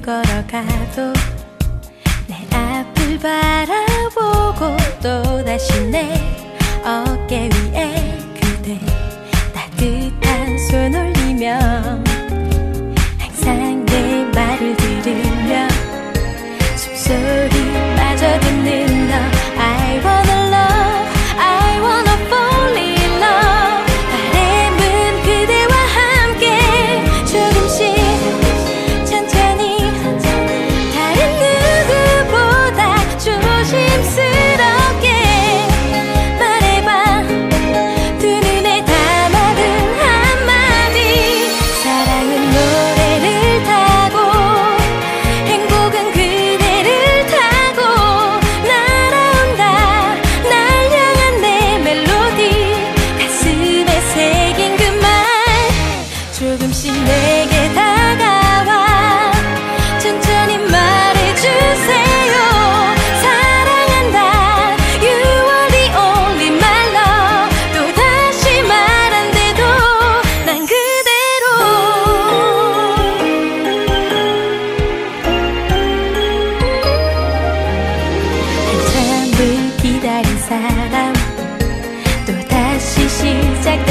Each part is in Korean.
걸어가도 내 앞을 바라보고 또다시 내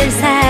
Xa